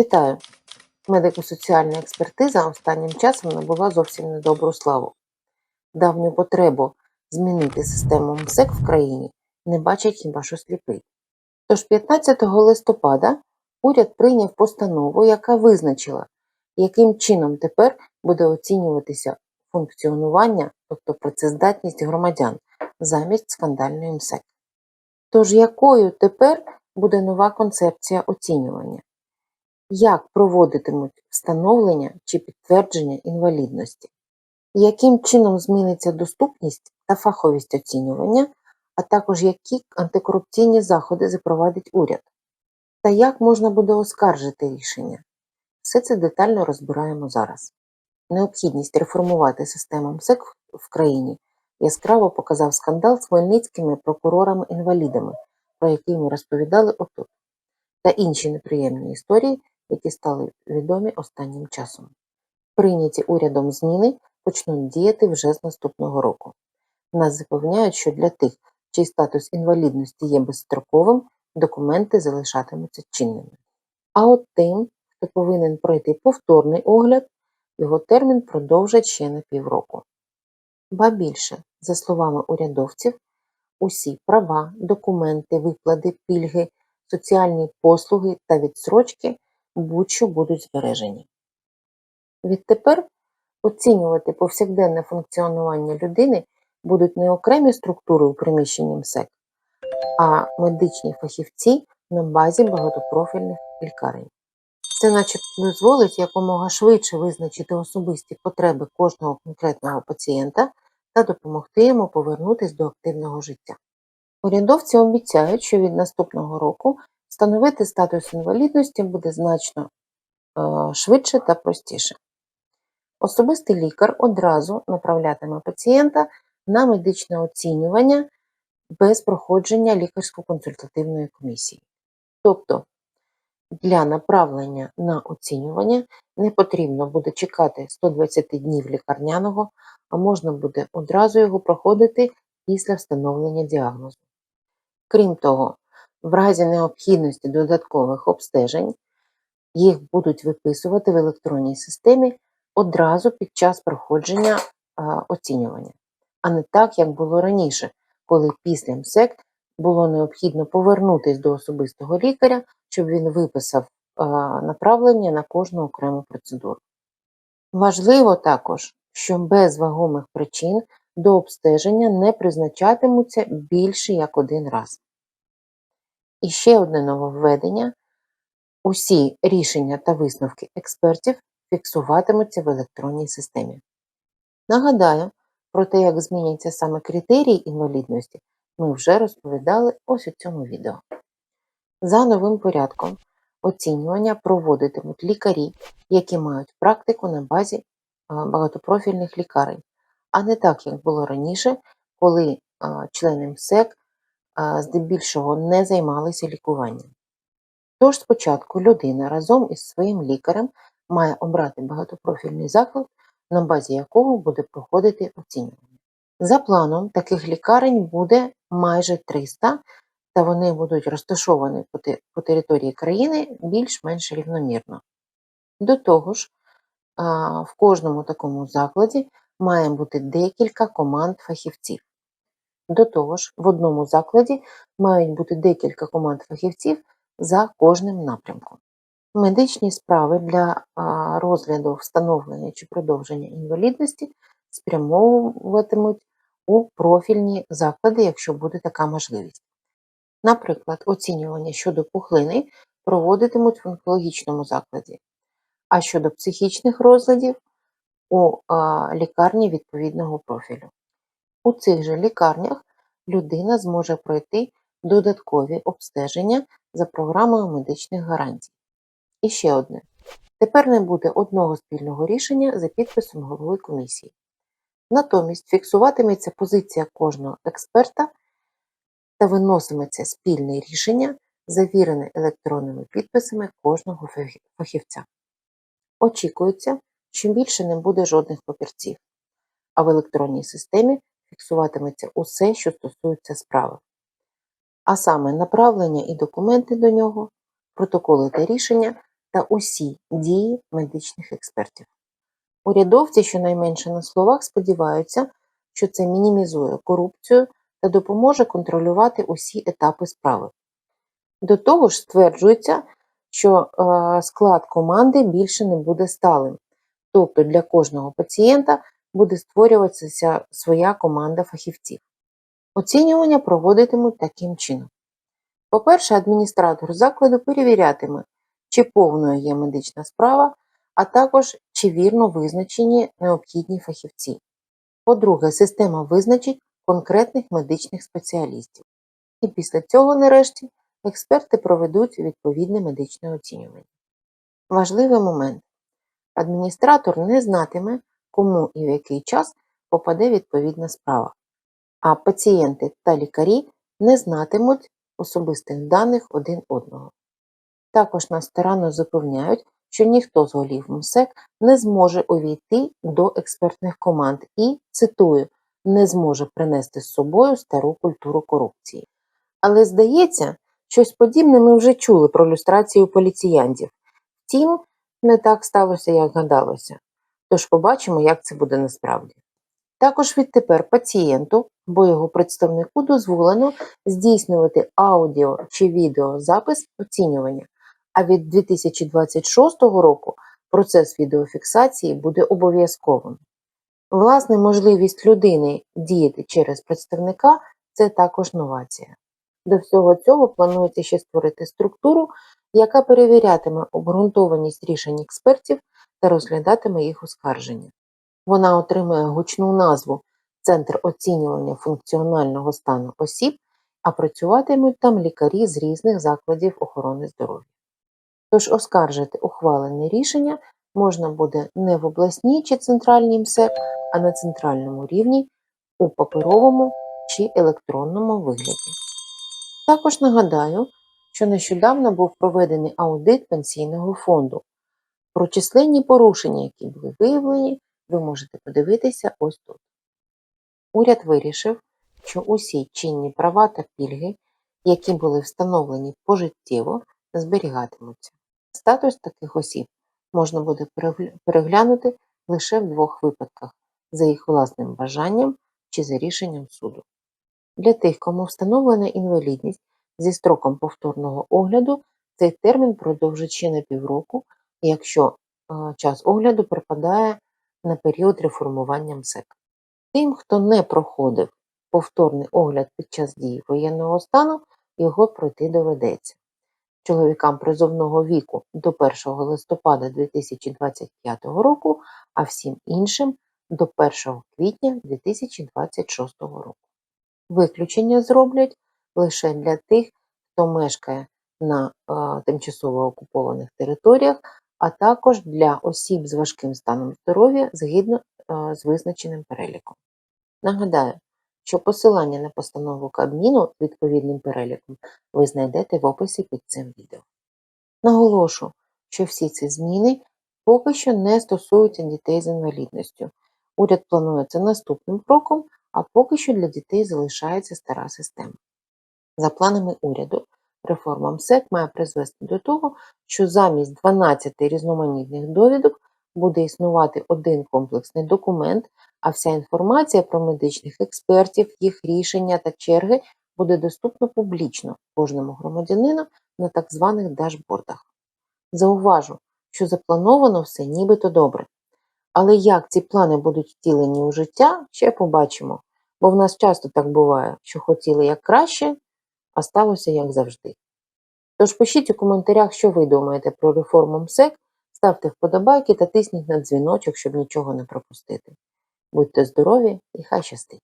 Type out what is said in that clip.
Вітаю! Медико-соціальна експертиза останнім часом набула зовсім недобру славу. Давню потребу змінити систему МСЕК в країні не бачить хіба що сліпий. Тож 15 листопада уряд прийняв постанову, яка визначила, яким чином тепер буде оцінюватися функціонування, тобто працездатність громадян замість скандальної МСЕК. Тож якою тепер буде нова концепція оцінювання? Як проводитимуть встановлення чи підтвердження інвалідності? Яким чином зміниться доступність та фаховість оцінювання, а також які антикорупційні заходи запровадить уряд? Та як можна буде оскаржити рішення? Все це детально розбираємо зараз. Необхідність реформувати систему МСЕК в країні яскраво показав скандал з хмельницькими прокурорами-інвалідами, про який ми розповідали отут, та інші неприємні історії, які стали відомі останнім часом. Прийняті урядом зміни почнуть діяти вже з наступного року. Нас запевняють, що для тих, чий статус інвалідності є безстроковим, документи залишатимуться чинними. А от тим, хто повинен пройти повторний огляд, його термін продовжать ще на півроку. Ба більше, за словами урядовців, усі права, документи, виклади, пільги, соціальні послуги та відсрочки будь-що будуть збережені. Відтепер оцінювати повсякденне функціонування людини будуть не окремі структури у приміщенні МСЕК, а медичні фахівці на базі багатопрофільних лікарень. Це начебто дозволить якомога швидше визначити особисті потреби кожного конкретного пацієнта та допомогти йому повернутися до активного життя. Урядовці обіцяють, що від наступного року встановити статус інвалідності буде значно е, швидше та простіше. Особистий лікар одразу направлятиме пацієнта на медичне оцінювання без проходження лікарсько-консультативної комісії. Тобто для направлення на оцінювання не потрібно буде чекати 120 днів лікарняного, а можна буде одразу його проходити після встановлення діагнозу. Крім того, в разі необхідності додаткових обстежень їх будуть виписувати в електронній системі одразу під час проходження оцінювання, а не так, як було раніше, коли після МСЕК було необхідно повернутися до особистого лікаря, щоб він виписав направлення на кожну окрему процедуру. Важливо також, що без вагомих причин до обстеження не призначатимуться більше як один раз. І ще одне нововведення: усі рішення та висновки експертів фіксуватимуться в електронній системі. Нагадаю, про те, як зміняться саме критерії інвалідності, ми вже розповідали ось у цьому відео. За новим порядком оцінювання проводитимуть лікарі, які мають практику на базі багатопрофільних лікарень, а не так, як було раніше, коли члени МСЕК здебільшого не займалися лікуванням. Тож спочатку людина разом із своїм лікарем має обрати багатопрофільний заклад, на базі якого буде проходити оцінювання. За планом, таких лікарень буде майже 300, та вони будуть розташовані по території країни більш-менш рівномірно. До того ж, в кожному такому закладі має бути декілька команд фахівців. До того ж, в одному закладі мають бути декілька команд фахівців за кожним напрямком. Медичні справи для розгляду встановлення чи продовження інвалідності спрямовуватимуть у профільні заклади, якщо буде така можливість. Наприклад, оцінювання щодо пухлини проводитимуть в онкологічному закладі, а щодо психічних розладів у лікарні відповідного профілю. У цих же лікарнях людина зможе пройти додаткові обстеження за програмою медичних гарантій. І ще одне. Тепер не буде одного спільного рішення за підписом голови комісії. Натомість фіксуватиметься позиція кожного експерта та виносиметься спільне рішення, завірене електронними підписами кожного фахівця. Очікується, що більше не буде жодних папірців, а в електронній системі фіксуватиметься усе, що стосується справи. А саме направлення і документи до нього, протоколи та рішення та усі дії медичних експертів. Урядовці, щонайменше на словах, сподіваються, що це мінімізує корупцію та допоможе контролювати усі етапи справи. До того ж, стверджується, що е, склад команди більше не буде сталим, тобто для кожного пацієнта буде створюватися своя команда фахівців. Оцінювання проводитимуть таким чином. По-перше, адміністратор закладу перевірятиме, чи повною є медична справа, а також чи вірно визначені необхідні фахівці. По-друге, система визначить конкретних медичних спеціалістів. І після цього, нарешті, експерти проведуть відповідне медичне оцінювання. Важливий момент. Адміністратор не знатиме, кому і в який час попаде відповідна справа, а пацієнти та лікарі не знатимуть особистих даних один одного. Також нас старанно запевняють, що ніхто з голів МСЕК не зможе увійти до експертних команд і, цитую, не зможе принести з собою стару культуру корупції. Але здається, щось подібне ми вже чули про люстрацію поліціянтів. Втім, не так сталося, як гадалося. Тож побачимо, як це буде насправді. Також відтепер пацієнту або його представнику дозволено здійснювати аудіо чи відеозапис оцінювання, а від 2026 року процес відеофіксації буде обов'язковим. Власне, можливість людини діяти через представника це також новація. До всього цього планується ще створити структуру, яка перевірятиме обґрунтованість рішень експертів та розглядатиме їх оскарження. Вона отримує гучну назву Центр оцінювання функціонального стану осіб, а працюватимуть там лікарі з різних закладів охорони здоров'я. Тож оскаржити ухвалене рішення можна буде не в обласній чи центральній МСЕК, а на центральному рівні у паперовому чи електронному вигляді. Також нагадаю, що нещодавно був проведений аудит пенсійного фонду. Про численні порушення, які були виявлені, ви можете подивитися ось тут. Уряд вирішив, що усі чинні права та пільги, які були встановлені пожиттєво, зберігатимуться. Статус таких осіб можна буде переглянути лише в двох випадках за їх власним бажанням чи за рішенням суду. Для тих, кому встановлена інвалідність зі строком повторного огляду, цей термін продовжить ще на півроку, якщо час огляду припадає на період реформування МСЕК. Тим, хто не проходив повторний огляд під час дії воєнного стану, його пройти доведеться. Чоловікам призовного віку до 1 листопада 2025 року, а всім іншим до 1 квітня 2026 року. Виключення зроблять лише для тих, хто мешкає на а, тимчасово окупованих територіях, а також для осіб з важким станом здоров'я згідно з визначеним переліком. Нагадаю, що посилання на постанову Кабміну відповідним переліком ви знайдете в описі під цим відео. Наголошу, що всі ці зміни поки що не стосуються дітей з інвалідністю. Уряд планує це наступним кроком, а поки що для дітей залишається стара система. За планами уряду, реформа МСЕК має призвести до того, що замість 12 різноманітних довідок буде існувати один комплексний документ, а вся інформація про медичних експертів, їх рішення та черги буде доступна публічно кожному громадянину на так званих дашбордах. Зауважу, що заплановано все нібито добре. Але як ці плани будуть втілені у життя, ще побачимо, бо в нас часто так буває, що хотіли як краще, а сталося як завжди. Тож пишіть у коментарях, що ви думаєте про реформу МСЕК, ставте вподобайки та тисніть на дзвіночок, щоб нічого не пропустити. Будьте здорові і хай щастить!